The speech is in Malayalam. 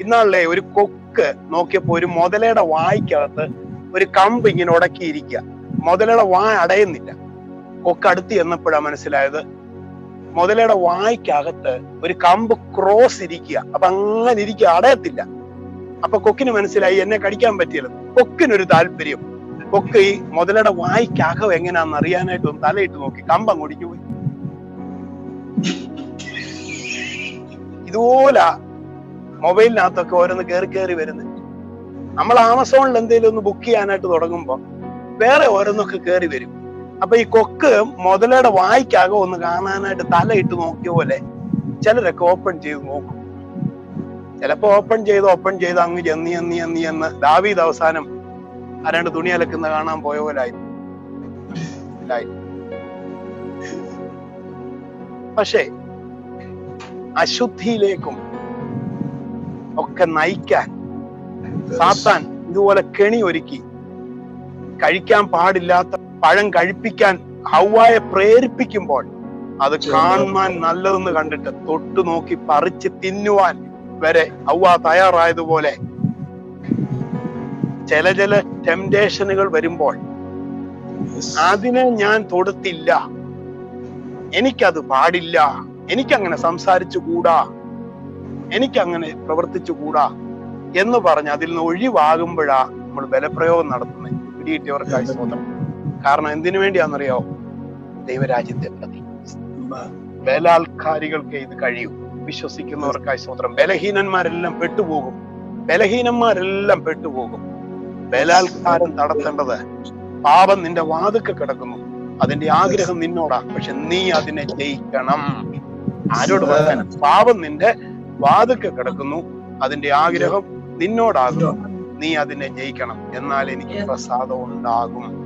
ഇന്നാളെ ഒരു കൊക്ക് നോക്കിയപ്പോ ഒരു മുതലയുടെ വായ്ക്കകത്ത് ഒരു കമ്പ് ഇങ്ങനെ ഉടക്കിയിരിക്കുക. മുതലയുടെ വായ അടയുന്നില്ല. കൊക്ക് അടുത്ത് ചെന്നപ്പോഴാ മനസ്സിലായത്. മുതലയുടെ വായ്ക്കകത്ത് ഒരു കമ്പ് ക്രോസ് ഇരിക്കുക. അപ്പൊ അങ്ങനെ ഇരിക്കുക അടയത്തില്ല. അപ്പൊ കൊക്കിന് മനസ്സിലായി എന്നെ കടിക്കാൻ പറ്റിയത്. കൊക്കിനൊരു താല്പര്യം. കൊക്ക് ഈ മുതലയുടെ വായ്ക്കകം എങ്ങനെയാണെന്ന് അറിയാനായിട്ട് ഒന്ന് തലയിട്ട് നോക്കി. കമ്പ് പോയി. ഇതുപോലെ മൊബൈലിനകത്തൊക്കെ ഓരോന്ന് കയറി കയറി വരുന്നത് നമ്മൾ ആമസോണിൽ എന്തെങ്കിലും ഒന്ന് ബുക്ക് ചെയ്യാനായിട്ട് തുടങ്ങുമ്പോൾ വേറെ ഓരോന്നൊക്കെ കയറി വരും. അപ്പൊ ഈ കൊക്ക് മുതലയുടെ വായിക്കാകെ ഒന്ന് കാണാനായിട്ട് തലയിട്ട് നോക്കിയ പോലെ ചിലരൊക്കെ ഓപ്പൺ ചെയ്ത് നോക്കും. ചിലപ്പോ ഓപ്പൺ ചെയ്ത് ഓപ്പൺ ചെയ്ത് അങ്ങ് ചെന്നി എന്നി എന്നി എന്ന് ദാവീദ് അവസാനം ആരാണ്ട് തുണി അലക്കുന്ന കാണാൻ പോയ പോലെ ആയി. പക്ഷേ അശുദ്ധിയിലേക്കും ഒക്കെ നയിക്കാൻ. സാത്താൻ ഇതുപോലെ കെണി ഒരുക്കി. കഴിക്കാൻ പാടില്ലാത്ത പഴം കഴിപ്പിക്കാൻ ഹൗവായെ പ്രേരിപ്പിക്കുമ്പോൾ അത് കാണുവാൻ നല്ലതെന്ന് കണ്ടിട്ട് തൊട്ടു നോക്കി പറിച്ച് തിന്നുവാൻ വരെ ഹൗവ തയ്യാറായതുപോലെ ചില ചില ടെംപ്ടേഷനുകൾ വരുമ്പോൾ അതിനെ ഞാൻ തൊടുത്തില്ല. എനിക്കത് പാടില്ല. എനിക്കങ്ങനെ സംസാരിച്ചു കൂടാ എനിക്കങ്ങനെ പ്രവർത്തിച്ചു കൂടാ എന്ന് പറഞ്ഞ് അതിൽ നിന്ന് ഒഴിവാകുമ്പോഴാ നമ്മൾ ബലപ്രയോഗം നടത്തുന്നത് പിടികിട്ടിയവർക്കായി സ്വന്തം കാരണം എന്തിനു വേണ്ടിയാണെന്നറിയോ? ദൈവരാജ്യത്തെ പ്രതി. ബലാൽക്കാരികൾക്ക് ഇത് കഴിയും. വിശ്വസിക്കുന്നവർക്കായി സ്വതന്ത്രം ബലഹീനന്മാരെല്ലാം പെട്ടുപോകും. ബലഹീനന്മാരെല്ലാം പെട്ടുപോകും. ബലാത്കാരം നടത്തേണ്ടത് പാപം നിന്റെ വാതുക്കെ കിടക്കുന്നു. അതിന്റെ ആഗ്രഹം നിന്നോടാ. പക്ഷെ നീ അതിനെ ജയിക്കണം. ആരോട് പറയാനും പാപം നിന്റെ വാതുക്കെ കിടക്കുന്നു. അതിന്റെ ആഗ്രഹം നിന്നോടാകുന്നു. നീ അതിനെ ജയിക്കണം. എന്നാൽ എനിക്ക് പ്രസാദം ഉണ്ടാകും.